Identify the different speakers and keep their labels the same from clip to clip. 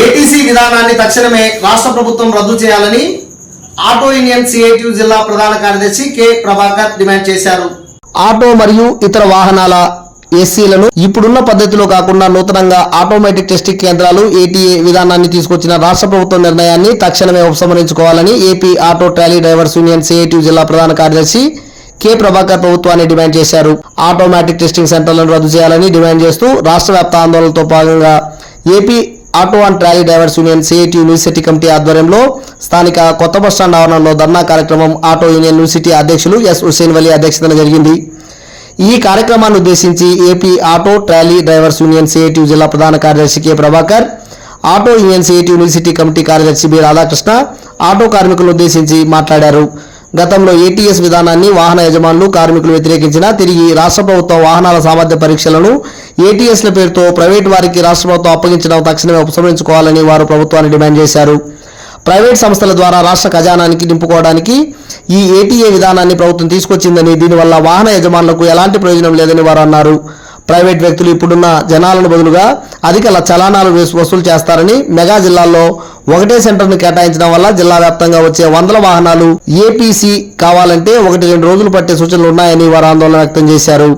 Speaker 1: ATC విధానాన్ని తక్షణమే రాష్ట్ర ప్రభుత్వం రద్దు చేయాలని ఆటో యూనియన్ సిఐటియు జిల్లా ప్రధాన కార్యదర్శి కె ప్రభాకర్ డిమాండ్ చేశారు. ఆటో మరియు ఇతర వాహనాల ఎస్సీలను ఇప్పుడున్న పద్ధతిలో కాకుండా నూతనంగా ఆటోమేటిక్ టెస్టింగ్ కేంద్రాలు ఏటీఏ విధానాన్ని తీసుకొచ్చిన రాష్ట్ర ప్రభుత్వ నిర్ణయాన్ని తక్షణమే ఉపసంహరించుకోవాలని AP auto trolley drivers union CITU జిల్లా ప్రధాన కార్యదర్శి కె ప్రభాకర్ ప్రభుత్వాన్ని డిమాండ్ చేశారు. ఆటోమేటిక్ టెస్టింగ్ సెంటర్లను రద్దు చేయాలని డిమాండ్ చేస్తూ రాష్ట్ర వ్యాప్త ఆందోళనతో భాగంగా AP auto and trolley drivers union CIT university committee ఆధ్వర్యంలో స్థానిక కొత్త బస్టాండ్ ఆవరణలో ధర్నా కార్యక్రమం ఆటో యూనియన్ యూనివర్సిటీ అధ్యక్షులు ఎస్ హుసేన్ వలీ అధ్యక్షతన జరిగింది. ఈ కార్యక్రమాన్ని ఉద్దేశించి AP auto trolley drivers union CIT జిల్లా ప్రధాన కార్యదర్శి K Prabhakar auto union CIT university committee కార్యదర్శి బి రాధాకృష్ణ ఆటో కార్మికులను ఉద్దేశించి మాట్లాడారు. గతంలో ఏటీఎస్ విధానాన్ని వాహన యజమానులు కార్మికులు వ్యతిరేకించినా తిరిగి రాష్ట్ర ప్రభుత్వం వాహనాల సామర్థ్య పరీక్షలను ఏటీఎస్ల పేరుతో ప్రైవేట్ వారికి రాష్ట్ర ప్రభుత్వం అప్పగించడం తక్షణమే ఉపసంహరించుకోవాలని వారు ప్రభుత్వాన్ని డిమాండ్ చేశారు. ప్రైవేట్ సంస్థల ద్వారా రాష్ట్ర ఖజానానికి నింపుకోవడానికి ఈ ఏటీఏ విధానాన్ని ప్రభుత్వం తీసుకొచ్చిందని దీనివల్ల వాహన యజమానులకు ఎలాంటి ప్రయోజనం లేదని వారు అన్నారు. ప్రైవేట్ వ్యక్తులు ఇప్పుడున్న జనాలను బదులుగా అధిక చలానాలు వసూలు చేస్తారని మెగా జిల్లాల్లో ఒకటే సెంటర్ను కేటాయించడం వల్ల జిల్లా వ్యాప్తంగా వచ్చే వందల వాహనాలు ఏపీసీ కావాలంటే ఒకటి రెండు రోజులు పట్టే సూచనలు ఉన్నాయని వారు ఆందోళన వ్యక్తం చేశారు.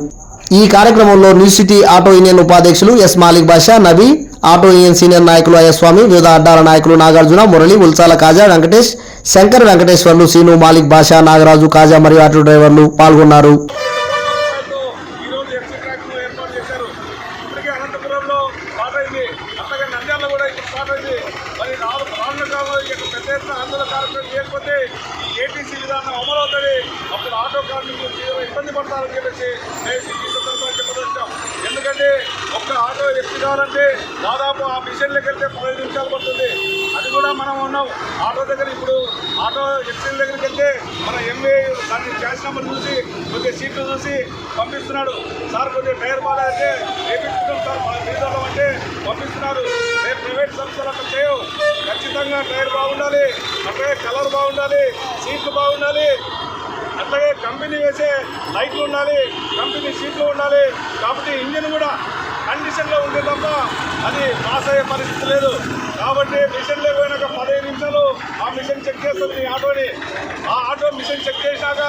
Speaker 1: ఈ కార్యక్రమంలో న్యూ సిటీ ఆటో యూనియన్ ఉపాధ్యక్షులు S Malik Basha Nabi auto union senior నాయకులు అయ్యస్వామి వివిధ అడ్డాల నాయకులు నాగార్జున మురళి ఉల్సాల కాజా వెంకటేష్ శంకర్ వెంకటేశ్వర్లు సీను మాలిక్ బాషా నాగరాజు కాజా మరియు ఆటో డ్రైవర్లు పాల్గొన్నారు.
Speaker 2: అట్లాగే నంద్యాలలో కూడా ఇప్పుడు స్టార్ట్ అయింది చేసిన ఆందోళన కార్యక్రమం చేయకపోతే ఈ ఏటీసీ విధానం అమలు అవుతుంది అప్పుడు ఆటో కార్మికులు తీవ్ర ఇబ్బంది పడతారని చెప్పేసి నేను ఈ సందర్భంగా చెప్పదలిచాం ఎందుకంటే ఒక్క ఆటో ఎక్కి కావాలంటే దాదాపు ఆ మిషన్లోకి వెళ్తే పదిహేను నిమిషాలు పడుతుంది. అది కూడా మనం ఉన్నాం. ఆటో దగ్గర ఇప్పుడు ఆటో ఎక్సీల దగ్గరికి వెళ్తే మన ఎంఏ దాన్ని క్యాష్ నెంబర్ చూసి కొద్దిగా సీట్లు చూసి పంపిస్తున్నాడు. సార్ కొద్దిగా టైర్ బాగాలంటే ఏపీ సార్ మన బీదోళ్ళం అంటే పంపిస్తున్నారు రేపు ప్రైవేట్ సంస్థలు అక్కడ చేయవు ఖచ్చితంగా టైర్ బాగుండాలి. అట్లాగే కలర్ బాగుండాలి. సీట్లు బాగుండాలి. అట్లాగే కంపెనీ వేసే లైట్లు ఉండాలి. కంపెనీ సీట్లు ఉండాలి. కాబట్టి ఇంజిన్ కూడా కండిషన్లో ఉంటే తప్ప అది పాస్ అయ్యే పరిస్థితి లేదు. కాబట్టి మిషన్లో పోయినాక పదిహేను నిమిషాలు ఆ మిషన్ చెక్ చేస్తుంది ఈ ఆటోని. ఆ ఆటో మిషన్ చెక్ చేశాక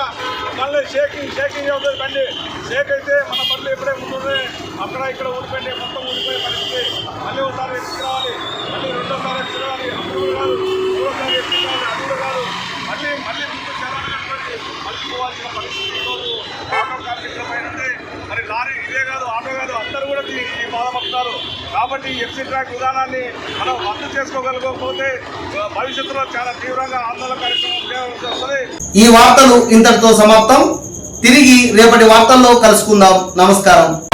Speaker 2: మళ్ళీ షేకింగ్ షేకింగ్ అవుతుంది బండి. షేక్ అయితే మన బండ్లు ఎప్పుడే ఉంటుంది అక్కడ ఇక్కడ ఊడిపోయింది. మొత్తం ఊడిపోయే పరిస్థితి. మళ్ళీ ఒకసారి ఎక్కి రావాలి మళ్ళీ రెండోసారి ఎక్కి రావాలి అప్పుడు కాదు. మూడోసారి ఎక్కి రావాలి అప్పుడు కాదు. మళ్ళీ మళ్ళీ ముందు చలానా మళ్ళీ పోవాల్సిన పరిస్థితి ఈరోజు ఆటో కార్మికుల పైన మరి లారీ ఇదే కాదు ఆటో కాదు. అందరూ కూడా ఈ ఈ బాధపడతారు కాబట్టి ఎఫ్సీ ట్రాక్ విధానాన్ని మనం రద్దు చేసుకోగలకపోతే భవిష్యత్తులో చాలా తీవ్రంగా ఆందోళన కార్యక్రమం
Speaker 1: ఈ వార్తలు ఇంతటితో సమాప్తం. తిరిగి రేపటి వార్తల్లో కలుసుకుందాం. నమస్కారం.